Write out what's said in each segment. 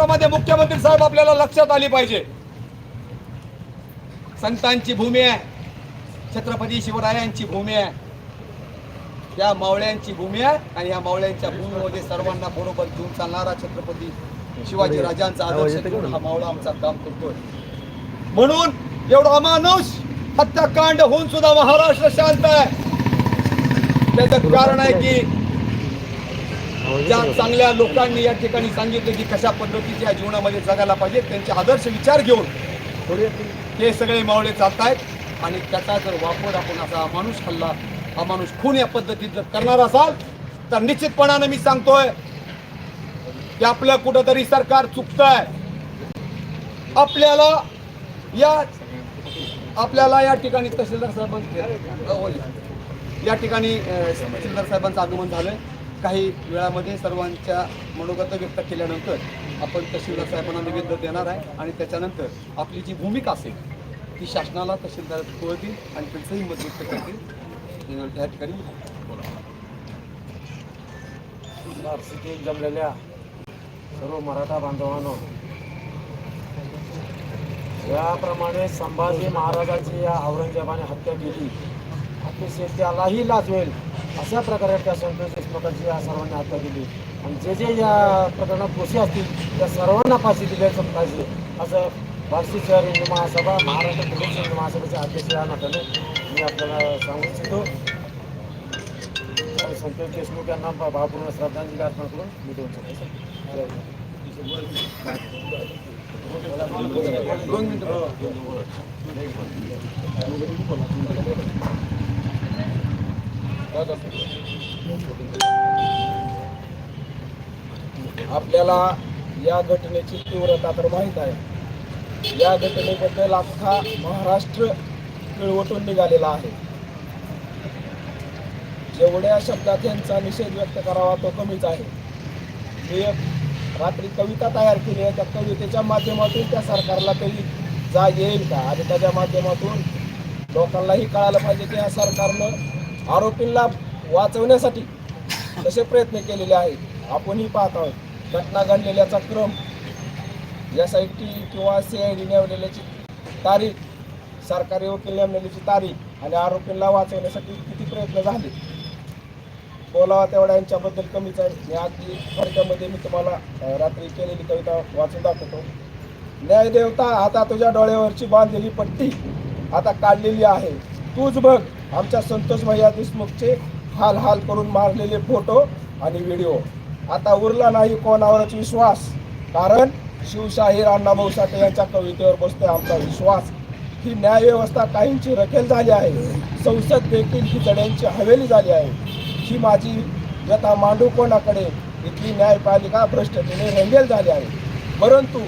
महाराष्ट्रामध्ये मुख्यमंत्री साहेब आपल्याला लक्षात आली पाहिजे. संतांची भूमी आहे. छत्रपती शिवरायांची भूमी आहे. त्या मावळ्यांची भूमी आहे आणि या मावळ्यांच्या भूमीमध्ये सर्वांना बरोबर घेऊन चालणारा छत्रपती शिवाजी राजांचा आदर्श हा मावळा आमचा काम करतोय. म्हणून एवढा अमानुष हत्याकांड होऊन सुद्धा महाराष्ट्र शांत आहे. त्याचं कारण आहे की ज्या चांगल्या लोकांनी या ठिकाणी सांगितलं की कशा पद्धतीच्या जीवनामध्ये जगायला पाहिजे त्यांचे आदर्श विचार घेऊन हे सगळे मावळे चालत आहेत आणि त्याचा जर वापर आपण असा अमानुष हल्ला अमानुष खून या पद्धतीत जर करणार असाल तर निश्चितपणानं मी सांगतोय की आपलं कुठंतरी सरकार चुकतंय. आपल्याला या आपल्याला या ठिकाणी तहसीलदार साहेबांचं या ठिकाणी तहसीलदार साहेबांचं आगमन झालंय. काही वेळामध्ये सर्वांच्या मनोगत व्यक्त केल्यानंतर आपण तहसीलदार साहेबांना निवेदन देणार आहे आणि त्याच्यानंतर आपली जी भूमिका असेल ती शासनाला तहसीलदार कळतील आणि त्यांचंही मत व्यक्त करतील. त्या ठिकाणी बोला जमलेल्या सर्व मराठा बांधवांनो याप्रमाणे संभाजी महाराजांची या औरंगजेबाने हत्या केली. अतिशय त्यालाही लाजवेल अशा प्रकारे त्या संतोष देशमुखांची या सर्वांनी हत्या केली आणि जे जे या प्रकरणात दोषी असतील त्या सर्वांना फाशी दिल्याचं पाहिजे असं बार्शी शहर हिंदू महासभा महाराष्ट्र प्रदेश हिंदू महासभेचे अध्यक्ष या नात्याने मी आपल्याला सांगू इच्छितो. संतोष देशमुख यांना भावपूर्ण श्रद्धांजली अर्पण करून मी दोन दोन मिनिटं. आपल्याला या घटनेची तीव्रता तर माहीत आहे. या घटनेबद्दल अख्खा महाराष्ट्र पिळवटून निघालेला आहे. जेवढ्या शब्दात यांचा निषेध व्यक्त करावा तो कमीच आहे. मी एक रात्री कविता तयार केली आहे. त्या कवितेच्या माध्यमातून त्या सरकारला तरी जाग येईल का? आणि त्याच्या माध्यमातून लोकांनाही कळायला पाहिजे की या सरकारनं आरोपींना वाचवण्यासाठी तसे प्रयत्न केलेले आहेत. आपणही पाहत आहोत. घटना घडलेल्याचा क्रम एस आय टी किंवा सी आय डी नेमलेल्याची तारीख सरकारी वकील नेमलेल्याची तारीख आणि आरोपींना वाचवण्यासाठी किती प्रयत्न झाले? बोलावा तेवढा यांच्याबद्दल कमीच आहे. मी अगदी थोडक्यामध्ये मी तुम्हाला रात्री केलेली कविता वाचून दाखवतो. न्यायदेवता आता तुझ्या डोळ्यावरची बांधलेली पट्टी आता काढलेली आहे. तूच बघ. आमच्या संतोष भैया देशमुखचे हाल हाल करून मारलेले फोटो आणि व्हिडिओ. आता उरला नाही कोणावरच विश्वास कारण शिवशाहीर अण्णाभाऊ साठे यांच्या कवितेवर बसतोय आमचा विश्वास. ही न्यायव्यवस्था काहींची रखेल झाली आहे. संसद देखील ही जड्यांची हवेली झाली आहे. ही माझी यथा मांडू कोणाकडे? इथली न्यायपालिका भ्रष्टतेने रंगेल झाली आहे. परंतु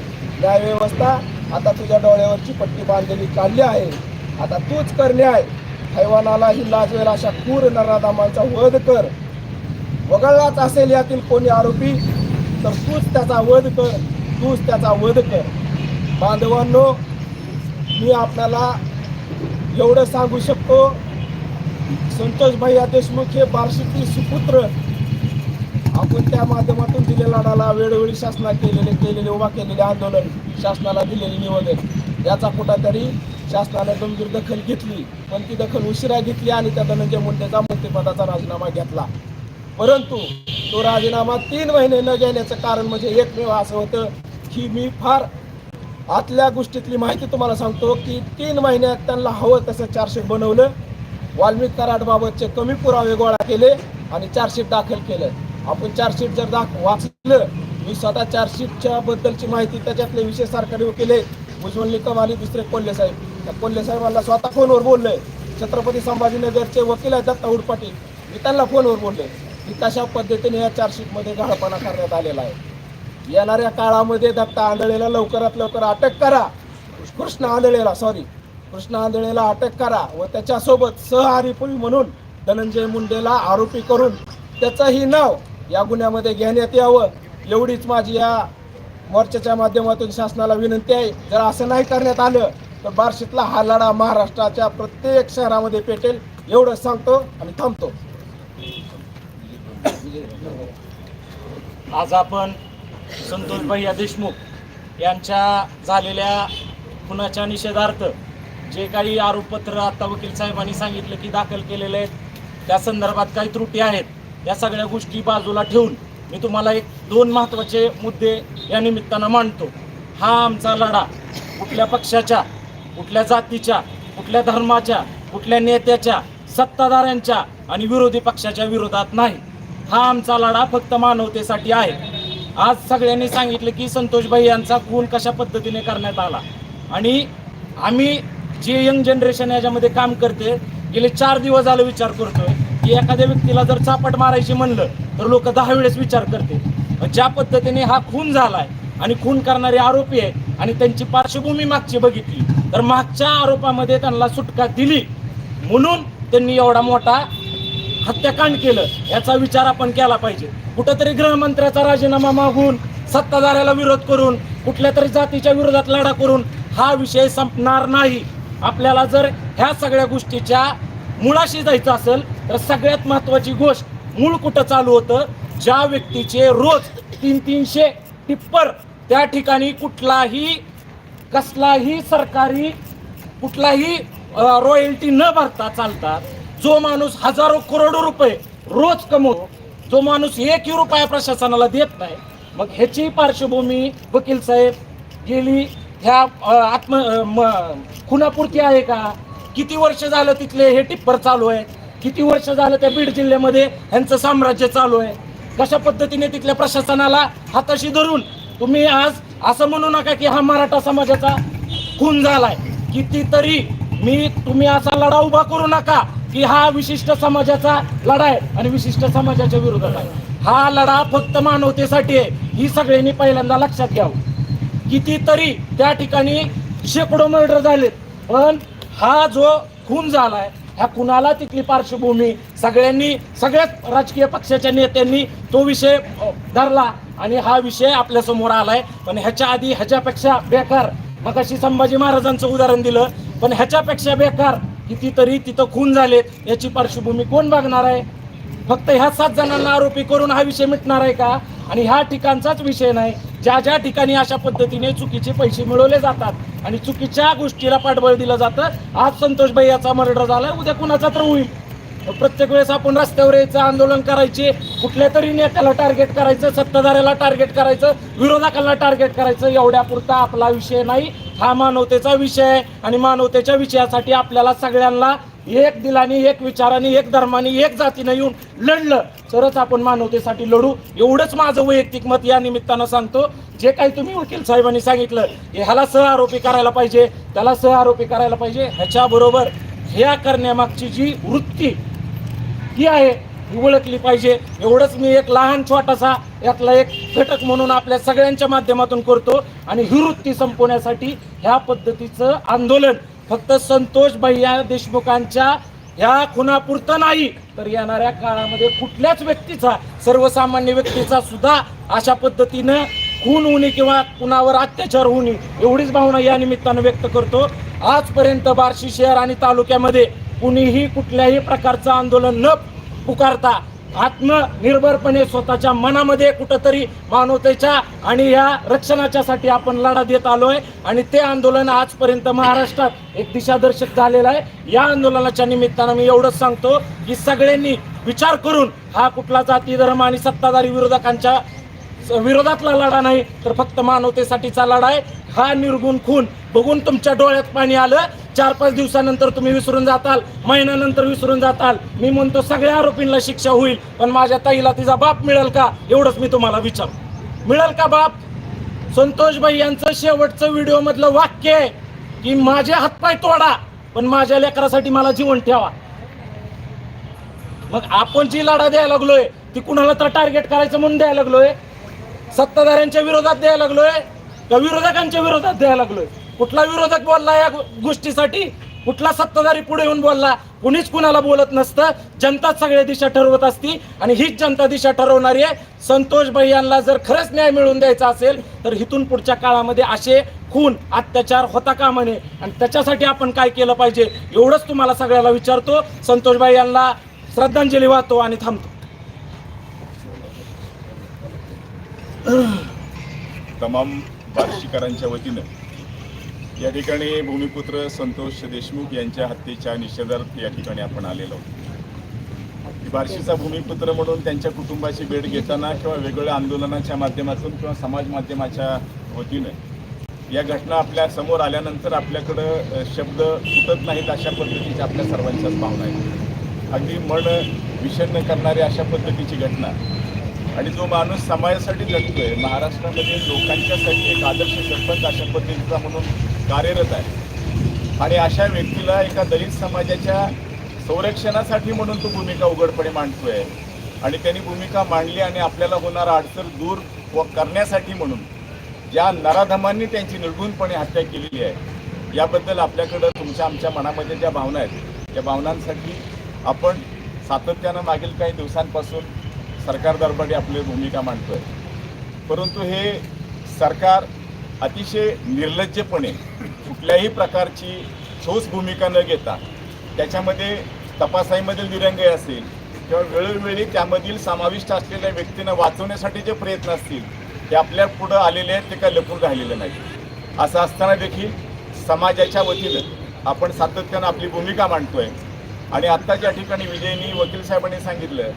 न्यायव्यवस्था आता तुझ्या डोळ्यावरची पट्टी बांधलेली चालली आहे. आता तूच कर न्याय. हैवानालाही लाजवेल अशा क्रूर नराधामांचा वध कर. वगळलाच असेल यातील कोणी आरोपी तर तूच त्याचा वध कर तूच त्याचा वध कर. बांधवांनो मी आपल्याला एवढं सांगू शकतो संतोष भैया देशमुख हे बार्शीतील सुपुत्र. आपण त्या माध्यमातून दिलेला लढाला वेळोवेळी शासना केलेले केलेले उभा केलेले आंदोलन शासनाला दिलेले निवेदन. याचा कुठंतरी शासनाने गंभीर दखल घेतली पण ती दखल उशिरा घेतली आणि त्या धनंजय मुंडेचा मंत्रिपदाचा राजीनामा घेतला. परंतु तो राजीनामा तीन महिने न घेण्याचं कारण म्हणजे एकमेव असं होतं की मी फार आतल्या गोष्टीतली माहिती तुम्हाला सांगतो की तीन महिन्यात त्यांना हवं तसं चार्जशीट बनवलं वाल्मिक कराडबाबतचे कमी पुरावे गोळा केले आणि चार्जशीट दाखल केलं. आपण चार्जशीट जर दाख वाचलं मी स्वतः चार्जशीटच्या बद्दलची माहिती त्याच्यातले विशेष सरकारी केले आहेत उज्ज्वल निकम आणि दुसरे कोल्हे साहेब. त्या कोल्हे साहेबांना स्वतः फोनवर बोलले छत्रपती संभाजीनगरचे वकील आहेत दत्ता उडपाटील मी त्यांना फोनवर बोलले की कशा पद्धतीने या चार्जशीटमध्ये गाळपणा करण्यात आलेला आहे? येणाऱ्या काळामध्ये दत्ता आंधळेला लवकरात लवकर अटक करा. कृष्ण आंधळेला सॉरी कृष्ण आंधळेला अटक करा व त्याच्यासोबत सहआरोपी म्हणून धनंजय मुंडेला आरोपी करून त्याचंही नाव या गुन्ह्यामध्ये घेण्यात यावं. एवढीच माझी या मोर्चाच्या माध्यमातून शासनाला विनंती आहे जर असं नाही करण्यात आलं तर बार्शीतला हा लढा महाराष्ट्राच्या प्रत्येक शहरामध्ये पेटेल एवढं सांगतो आणि थांबतो. आज आपण संतोष भैया देशमुख यांच्या झालेल्या खुनाच्या निषेधार्थ जे काही आरोपपत्र आता वकील साहेबांनी सांगितलं की दाखल केलेले आहेत त्या संदर्भात काही त्रुटी आहेत या सगळ्या गोष्टी बाजूला ठेवून मी तुम्हाला एक दोन महत्त्वाचे मुद्दे या निमित्तानं मांडतो. हा आमचा लढा. कुठल्या पक्षाच्या कुठल्या जातीच्या कुठल्या धर्माच्या कुठल्या नेत्याच्या सत्ताधाऱ्यांच्या आणि विरोधी पक्षाच्या विरोधात नाही. हा आमचा लढा फक्त मानवतेसाठी आहे. आज सगळ्यांनी सांगितलं की संतोषभाई यांचा खून कशा पद्धतीने करण्यात आला? आणि आम्ही जे यंग जनरेशन याच्यामध्ये काम करते गेले चार दिवस झालं विचार करतोय. की एखाद्या व्यक्तीला जर चापट मारायची म्हणलं तर लोक दहा वेळेस विचार करते ज्या पद्धतीने हा खून झालाय आणि खून करणारे आरोपी आहे आणि त्यांची पार्श्वभूमी मागची बघितली तर मागच्या आरोपामध्ये त्यांना सुटका दिली. म्हणून त्यांनी एवढा मोठा हत्याकांड केलं. याचा विचार आपण केला पाहिजे. कुठंतरी गृहमंत्र्याचा राजीनामा मागून सत्ताधाऱ्याला विरोध करून कुठल्या तरी जातीच्या विरोधात लढा करून हा विषय संपणार नाही. आपल्याला जर ह्या सगळ्या गोष्टीच्या मुळाशी जायचं असेल तर सगळ्यात महत्वाची गोष्ट मूळ कुठं चालू होतं? ज्या व्यक्तीचे रोज तीन तीनशे टिप्पर त्या ठिकाणी कुठलाही कसलाही सरकारी कुठलाही रॉयल्टी न भरता चालतात. जो माणूस हजारो करोडो रुपये रोज कमवतो जो माणूस एकही रुपया प्रशासनाला देत नाही मग ह्याची पार्श्वभूमी वकील साहेब गेली ह्या आत्म म- खुनापुरती आहे का? किती वर्ष झालं तिथले हे टिप्पर चालू आहे? किती वर्ष झालं त्या बीड जिल्ह्यामध्ये ह्यांचं साम्राज्य चालू आहे? कशा पद्धतीने तिथल्या प्रशासनाला हाताशी धरून तुम्ही आज असं म्हणू नका की हा मराठा समाजाचा खून झालाय? कितीतरी मी तुम्ही असा लढा उभा करू नका की हा विशिष्ट समाजाचा लढा आहे आणि विशिष्ट समाजाच्या विरोधात आहे. हा लढा फक्त मानवतेसाठी आहे. ही सगळ्यांनी पहिल्यांदा लक्षात घ्यावं. कितीतरी त्या ठिकाणी शेकडो मर्डर झालेत. पण हा जो खून झालाय ह्या कुणाला तिथली पार्श्वभूमी? सगळ्यांनी सगळ्याच राजकीय पक्षाच्या नेत्यांनी तो विषय धरला आणि हा विषय आपल्यासमोर आलाय. पण ह्याच्या आधी ह्याच्यापेक्षा बेकार मग अशी संभाजी महाराजांचं उदाहरण दिलं पण ह्याच्यापेक्षा बेकार कितीतरी तिथं खून झालेत याची पार्श्वभूमी कोण बघणार आहे? फक्त ह्या सात जणांना आरोपी करून हा विषय मिटणार आहे का? आणि ह्या ठिकाणचाच विषय नाही. ज्या ज्या ठिकाणी अशा पद्धतीने चुकीचे पैसे मिळवले जातात आणि चुकीच्या गोष्टीला पाठबळ दिलं जातं आज संतोष भाई याचा मर्डर झाला उद्या कुणाचा तर होईल. प्रत्येक वेळेस आपण रस्त्यावर यायचं आंदोलन करायचे कुठल्या तरी नेत्याला टार्गेट करायचं सत्ताधाऱ्याला टार्गेट करायचं विरोधकांना टार्गेट करायचं एवढ्या पुरता आपला विषय नाही. हा मानवतेचा विषय आहे आणि मानवतेच्या विषयासाठी आपल्याला सगळ्यांना एक दिलाने एक विचाराने एक धर्माने एक जातीने येऊन लढलं. तरच आपण मानवतेसाठी लढू. एवढंच माझं वैयक्तिक मत या निमित्तानं सांगतो. जे काही तुम्ही वकील साहेबांनी सांगितलं ह्याला सह आरोपी करायला पाहिजे त्याला सह आरोपी करायला पाहिजे. ह्याच्याबरोबर ह्या करण्यामागची जी वृत्ती ही आहे ही ओळखली पाहिजे. एवढंच मी एक लहान छोटासा यातला एक घटक म्हणून आपल्या सगळ्यांच्या माध्यमातून करतो. आणि ही वृत्ती संपवण्यासाठी ह्या पद्धतीचं आंदोलन फक्त संतोष भैया देशमुखांच्या ह्या खुनापुरतं नाही तर येणाऱ्या काळामध्ये कुठल्याच व्यक्तीचा सर्वसामान्य व्यक्तीचा सुद्धा अशा पद्धतीनं खून होणे किंवा कुणावर अत्याचार होणे एवढीच भावना या निमित्तानं व्यक्त करतो. आजपर्यंत बार्शी शहर आणि तालुक्यामध्ये कुणीही कुठल्याही प्रकारचं आंदोलन न पुकारता आत्मनिर्भरपणे स्वतःच्या मनामध्ये कुठंतरी मानवतेच्या आणि या रक्षणाच्यासाठी आपण लढा देत आलोय. आणि ते आंदोलन आजपर्यंत महाराष्ट्रात एक दिशादर्शक झालेलं आहे. या आंदोलनाच्या निमित्तानं मी एवढंच सांगतो की सगळ्यांनी विचार करून हा कुठला जाती धर्म आणि सत्ताधारी विरोधकांच्या विरोधातला लढा नाही तर फक्त मानवतेसाठीचा लढा आहे. हा निर्गुण खून बघून तुमच्या डोळ्यात पाणी आलं. चार पाच दिवसानंतर तुम्ही विसरून जाताल महिन्यानंतर विसरून जाताल. मी म्हणतो सगळ्या आरोपींना शिक्षा होईल पण माझ्या ताईला तिचा बाप मिळेल का? एवढंच मी तुम्हाला विचार मिळेल का बाप? संतोष भाई यांचं शेवटचं व्हिडिओ मधलं वाक्य आहे की माझे हातपाय तोडा पण माझ्या लेकरासाठी मला जीवन ठेवा. मग आपण जी लढा द्यायला लागलोय ती कुणाला तर टार्गेट करायचं म्हणून द्यायला लागलोय? सत्ताधाऱ्यांच्या विरोधात द्यायला लागलोय का विरोधकांच्या विरोधात द्यायला लागलोय? कुठला विरोधक बोलला या गोष्टीसाठी? कुठला सत्ताधारी पुढे येऊन बोलला? कुणीच कुणाला बोलत नसतं. जनताच सगळ्या दिशा ठरवत असती आणि हीच जनता दिशा ठरवणारी आहे. संतोष भाई यांना जर खरंच न्याय मिळवून द्यायचा असेल तर इथून पुढच्या काळामध्ये असे खून अत्याचार होता कामा नये आणि त्याच्यासाठी आपण काय केलं पाहिजे? एवढंच तुम्हाला सगळ्याला विचारतो. संतोष भाई यांना श्रद्धांजली वाहतो आणि थांबतो. तमाम बार्शीकरांच्या वतीनं या ठिकाणी भूमिपुत्र संतोष देशमुख यांच्या हत्येच्या निषेधार्थ या ठिकाणी आपण आलेलो आहोत. बार्शीचा भूमिपुत्र म्हणून त्यांच्या कुटुंबाची भेट घेताना किंवा वेगवेगळ्या आंदोलनाच्या माध्यमातून किंवा समाज माध्यमाच्या वतीनं या घटना आपल्यासमोर आल्यानंतर आपल्याकडं शब्द फुटत नाहीत अशा पद्धतीच्या आपल्या सर्वांच्याच भावना आहेत. अगदी मन विषन्न करणारी अशा पद्धतीची घटना आणि जो माणूस समाजासाठी जगतोय महाराष्ट्रामध्ये लोकांच्यासाठी एक आदर्श सरपंच अशा पद्धतीचा म्हणून कार्यरत आहे. आणि अशा व्यक्तीला एका दलित समाजाच्या संरक्षणासाठी म्हणून तो भूमिका उघडपणे मांडतोय. आणि त्यांनी भूमिका मांडली आणि आपल्याला होणारा अडचण दूर व करण्यासाठी म्हणून ज्या नराधमांनी त्यांची निर्गुणपणे हत्या केलेली आहे याबद्दल आपल्याकडं तुमच्या आमच्या मनामध्ये ज्या भावना आहेत त्या भावनांसाठी आपण सातत्यानं मागील काही दिवसांपासून सरकार दरबारी आपली भूमिका मांडतोय. परंतु हे सरकार अतिशय निर्लज्जपणे कुठल्याही प्रकारची ठोस भूमिका न घेता त्याच्यामध्ये तपासाईमधील दिरंगाई असेल किंवा वेळोवेळी त्यामधील समाविष्ट असलेल्या व्यक्तींना वाचवण्यासाठी जे प्रयत्न असतील ते आपल्या पुढं आलेले आहेत ते काय लपून राहिलेले नाही असं असताना देखील समाजाच्या वतीनं आपण सातत्यानं आपली भूमिका मांडतोय. आणि आत्ता ज्या ठिकाणी विजयनी वकील साहेबांनी सांगितलं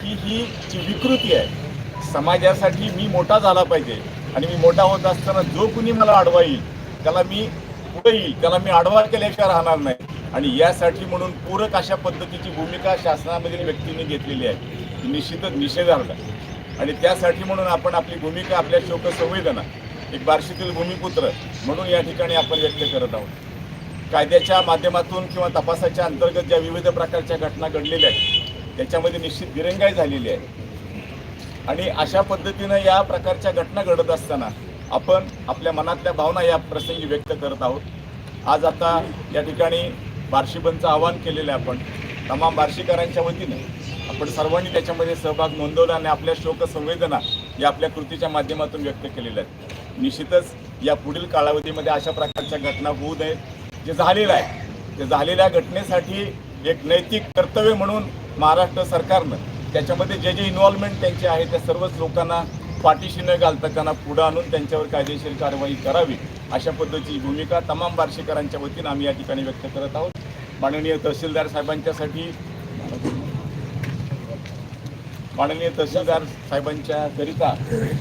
की ही जी विकृती आहे समाजासाठी मी मोठा झाला पाहिजे आणि मी मोठा होत असताना जो कुणी मला आडवा येईल त्याला मी पुढे येईल त्याला मी आडवा केल्याशिवाय राहणार नाही. आणि यासाठी म्हणून पूरक अशा पद्धतीची भूमिका शासनामधील व्यक्तींनी घेतलेली आहे. निश्चितच निषेधार्ह आणि त्यासाठी म्हणून आपण आपली भूमिका आपल्या शोकसंवेदना एक बार्शीतील भूमिपुत्र म्हणून या ठिकाणी आपण व्यक्त करत आहोत. कायद्याच्या माध्यमातून किंवा तपासाच्या अंतर्गत ज्या विविध प्रकारच्या घटना घडलेल्या आहेत त्याच्यामध्ये निश्चित दिरंगाई झालेली आहे. आणि अशा पद्धतीनं या प्रकारच्या घटना घडत असताना आपण आपल्या मनातल्या भावना या प्रसंगी व्यक्त करत आहोत. आज आता या ठिकाणी बार्शीबंदचं आवाहन केलेलं आहे आपण. तमाम बार्शीकरांच्या वतीने आपण सर्वांनी त्याच्यामध्ये सहभाग नोंदवला आणि आपल्या शोक संवेदना या आपल्या कृतीच्या माध्यमातून व्यक्त केलेल्या आहेत. निश्चितच या पुढील कालावधीमध्ये अशा प्रकारच्या घटना होऊ नयेत. जे झालेलं आहे ते झालेल्या घटनेसाठी एक नैतिक कर्तव्य म्हणून महाराष्ट्र सरकारनं त्याच्यामध्ये जे जे इन्व्हॉल्वमेंट त्यांचे आहे त्या सर्वच लोकांना पाठीशी न घालता त्यांना पुढं आणून त्यांच्यावर कायदेशीर कारवाई करावी अशा पद्धतीची भूमिका तमाम बार्शीकरांच्या वतीनं आम्ही या ठिकाणी व्यक्त करत आहोत. माननीय तहसीलदार साहेबांच्यासाठी माननीय तहसीलदार साहेबांच्या करिता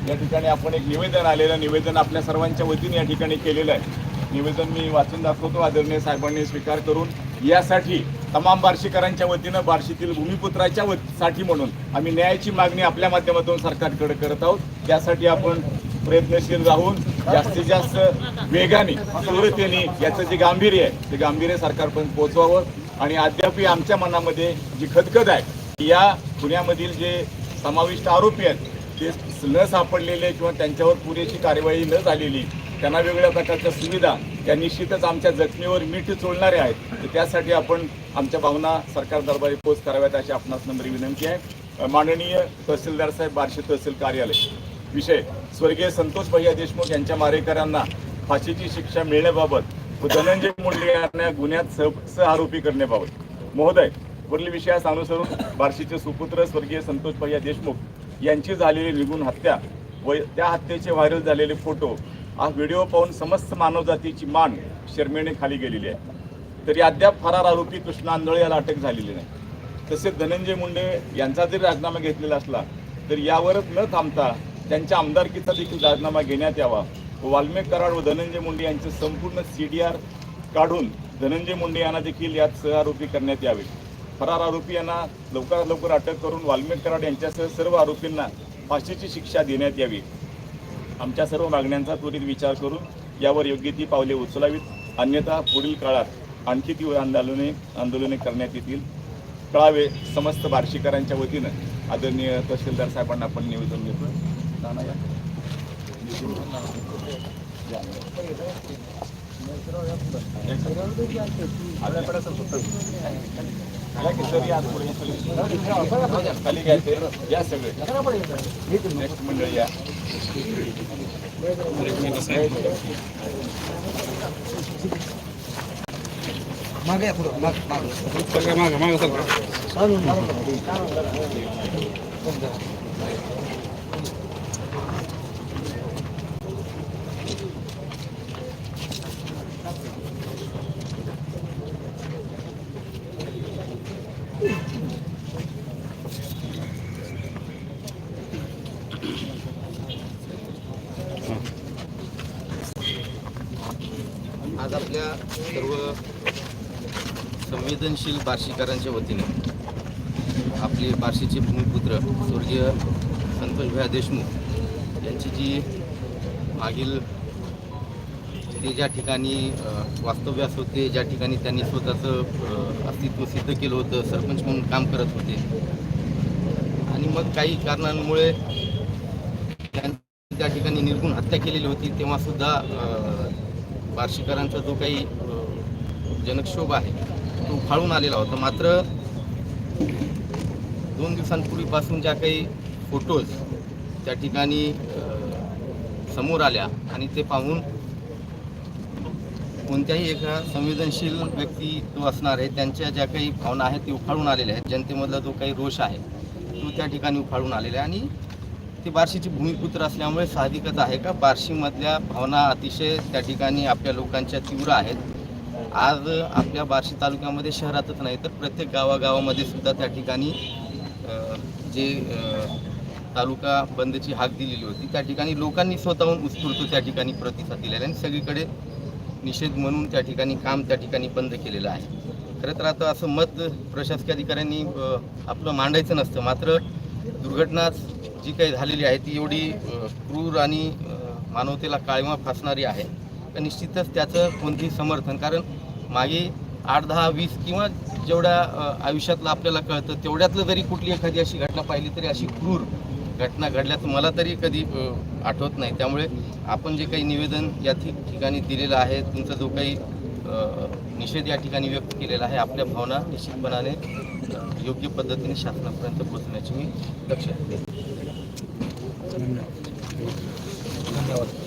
या ठिकाणी आपण एक निवेदन आलेलं निवेदन आपल्या सर्वांच्या वतीने या ठिकाणी केलेलं आहे. निवेदन मी वाचून दाखवतो. आदरणीय साहेबांनी स्वीकार करून यासाठी तमाम बार्शीकरांच्या वतीनं बार्शीतील भूमिपुत्राच्या साठी म्हणून आम्ही न्यायाची मागणी आपल्या माध्यमातून सरकारकडे करत आहोत. त्यासाठी आपण प्रयत्नशील राहून जास्तीत जास्त वेगाने तीव्रतेने याचं जे गांभीर्य आहे ते गांभीर्य सरकारपर्यंत पोहोचवावं. आणि अद्याप आमच्या मनामध्ये जी खदखद आहे या पुण्यामधील जे समाविष्ट आरोपी आहेत ते न सापडलेले किंवा त्यांच्यावर पुरेशी कार्यवाही न झालेली त्यांना वेगवेगळ्या प्रकारच्या सुविधा या निश्चितच आमच्या जखमीवर मीठ चोळणाऱ्या आहेत. तर त्यासाठी आपण आमच्या भावना सरकार दरबारी पोच कराव्यात अशी आपणास नंबर विनंती आहे. माननीय तहसीलदार साहेब बार्शी तहसील कार्यालय. विषय स्वर्गीय संतोष भैया देशमुख यांच्या मारेकऱ्यांना फाशीची शिक्षा मिळण्याबाबत व धनंजय मुंडे यांना गुन्ह्यात सह सहआरोपी करण्याबाबत. महोदय वरील विषयास अनुसरून बार्शीचे सुपुत्र स्वर्गीय संतोष भैया देशमुख यांची झालेली निघून हत्या व त्या हत्येचे व्हायरल झालेले फोटो हा व्हिडिओ पाहून समस्त मानवजातीची मान शर्मेने खाली गेलेली आहे. तरी अद्याप फरार आरोपी कृष्णा आंधळे याला अटक झालेली नाही. तसेच धनंजय मुंडे यांचा जरी राजीनामा घेतलेला असला तर यावरच न थांबता त्यांच्या आमदारकीचा देखील राजीनामा घेण्यात यावा व वाल्मिक कराड व धनंजय मुंडे यांचे संपूर्ण सी डी आर काढून धनंजय मुंडे यांना देखील यात सहआरोपी करण्यात यावे. फरार आरोपी यांना लवकरात लवकर अटक करून वाल्मिक कराड यांच्यासह सर्व आरोपींना फाशीची शिक्षा देण्यात यावी. आमच्या सर्व मागण्यांचा त्वरित विचार करून यावर योग्य ती पावले उचलावीत. अन्यथा पुढील काळात आणखी ती आंदोलने आंदोलने करण्यात येतील. कळावे समस्त बार्शीकरांच्या वतीनं आदरणीय तहसीलदार साहेबांना आपण निवेदन देतो नाना या. या. या की सर, या पुढे, या सगळे. खाली घ्यायचे या सगळे नेक्स्ट आज आपल्या सर्व संवेदनशील बार्शीकरांच्या वतीने आपले बार्शीचे भूमिपुत्र स्वर्गीय संतोषभाई देशमुख यांची जी मागील ते ज्या ठिकाणी वास्तव्यास होते ज्या ठिकाणी त्यांनी स्वतःचं अस्तित्व सिद्ध केलं होतं सरपंच म्हणून काम करत होते. आणि मग काही कारणांमुळे त्यांनी त्या ठिकाणी निर्गुण हत्या केलेली होती तेव्हा सुद्धा बार्शीकरांचा जो काही जनक्षोभ आहे तो उफाळून आलेला होता. मात्र दोन दिवसांपूर्वीपासून ज्या काही फोटोज त्या ठिकाणी समोर आल्या आणि ते पाहून कोणत्याही एका संवेदनशील व्यक्ती जो असणार आहे त्यांच्या ज्या काही भावना आहेत ते उफाळून आलेल्या आहेत. जनतेमधला जो काही रोष आहे तो त्या ठिकाणी उफाळून आलेला आहे. आणि ते बार्शीची भूमिपुत्र असल्यामुळे साहजिकच आहे का? बार्शीमधल्या भावना अतिशय त्या ठिकाणी आपल्या लोकांच्या तीव्र आहेत. आज आपल्या बार्शी तालुक्यामध्ये शहरातच नाही तर प्रत्येक गावागावामध्ये सुद्धा त्या ठिकाणी जे तालुका बंदची हाक दिलेली होती त्या ठिकाणी लोकांनी स्वतःहून उत्स्फूर्त त्या ठिकाणी प्रतिसाद दिलेला आहे. आणि सगळीकडे निषेध म्हणून त्या ठिकाणी काम त्या ठिकाणी बंद केलेलं आहे. खरं तर आता असं मत प्रशासकीय अधिकाऱ्यांनी आपलं मांडायचं नसतं. मात्र दुर्घटना जी काही झालेली आहे ती एवढी क्रूर आणि मानवतेला काळीमा फासणारी आहे. तर निश्चितच त्याचं कोणतेही समर्थन कारण मागे आठ दहा वीस किंवा जेवढ्या आयुष्यातलं आपल्याला कळतं तेवढ्यातलं जरी कुठली एखादी अशी घटना पाहिली तरी अशी क्रूर घटना घडल्याचं मला तरी कधी आठवत नाही. त्यामुळे आपण जे काही निवेदन या ठिकाणी दिलेलं आहे तुमचा जो काही निषेध या ठिकाणी व्यक्त केलेला आहे आपल्या भावना निश्चितपणाने योग्य पद्धतीने शासनापर्यंत पोहोचण्याची मी लक्ष धन्यवाद.